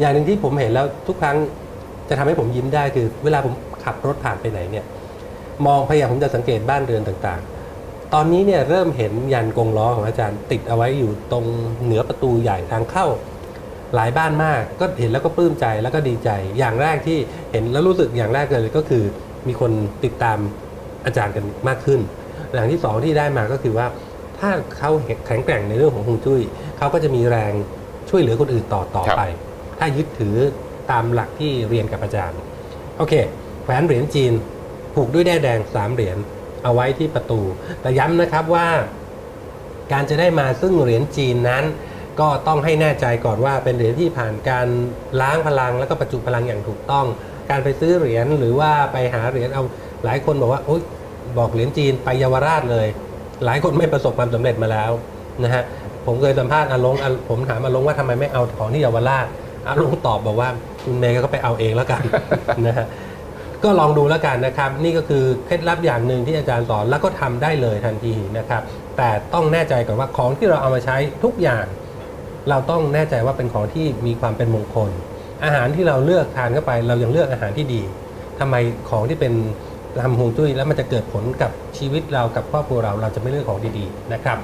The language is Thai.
อย่างหนึ่งที่ผมเห็นแล้วทุกครั้งจะทำให้ผมยิ้มได้คือ เวลาผมขับรถผ่านไปไหนเนี่ยมองพยายามผมจะสังเกตบ้านเรือนต่างๆ ตอนนี้เนี่ยเริ่มเห็นยันกงล้อของอาจารย์ติดเอาไว้อยู่ตรงเหนือประตูใหญ่ทางเข้าหลายบ้านมากก็เห็นแล้วก็ปลื้มใจแล้วก็ดีใจ อย่างแรกที่เห็นแล้วรู้สึกอย่างแรกเลยก็คือ มีคนติดตามอาจารย์กันมากขึ้น อย่างที่สองที่ได้มาก็คือว่า ถ้าเขาแข็งแกร่งในเรื่องของฮวงจุ้ยเขาก็จะมีแรงช่วยเหลือคนอื่นต่อต่อไป ถ้ายึดถือตามหลักที่เรียนกับอาจารย์ โอเคแหวนเหรียญจีน ผูกด้วยแด้แดงสามเหรียญเอาไว้ที่ประตู แต่ย้ำนะครับว่าการจะได้มาซึ่งเหรียญจีนนั้น ก็ต้องให้แน่ใจก่อนว่าเป็นเหรียญที่ผ่านการล้างพลังแล้วก็ประจุพลังอย่างถูกต้อง การไปซื้อเหรียญหรือว่าไปหาเหรียญเอาหลายคนบอกว่าโอ๊ยบอกเหรียญจีนไปเยาวราชเลย หลายคนไม่ประสบความสำเร็จมาแล้วนะฮะผมเคยสัมภาษณ์อาลงผมถามอาลงว่าทำไมไม่เอาของที่เยาวราช อาลงตอบบอกว่าคุณเมย์ก็ไปเอาเองแล้วกันนะฮะก็ลองดูแล้วกันนะครับ นี่ก็คือเคล็ดลับอย่างหนึ่งที่อาจารย์สอนแล้วก็ทำได้เลยทันทีนะครับ แต่ต้องแน่ใจก่อนว่าของที่เราเอามาใช้ทุกอย่าง เราต้องแน่ใจว่าเป็นของที่มีความเป็นมงคล อาหารที่เราเลือกทานเข้าไป เรายังเลือกอาหารที่ดีทำไมของที่เป็นทำฮวงจุ้ยแล้วมันจะเกิดผลกับชีวิตเรากับครอบครัวเราเราจะไม่เลือกของดีๆนะครับ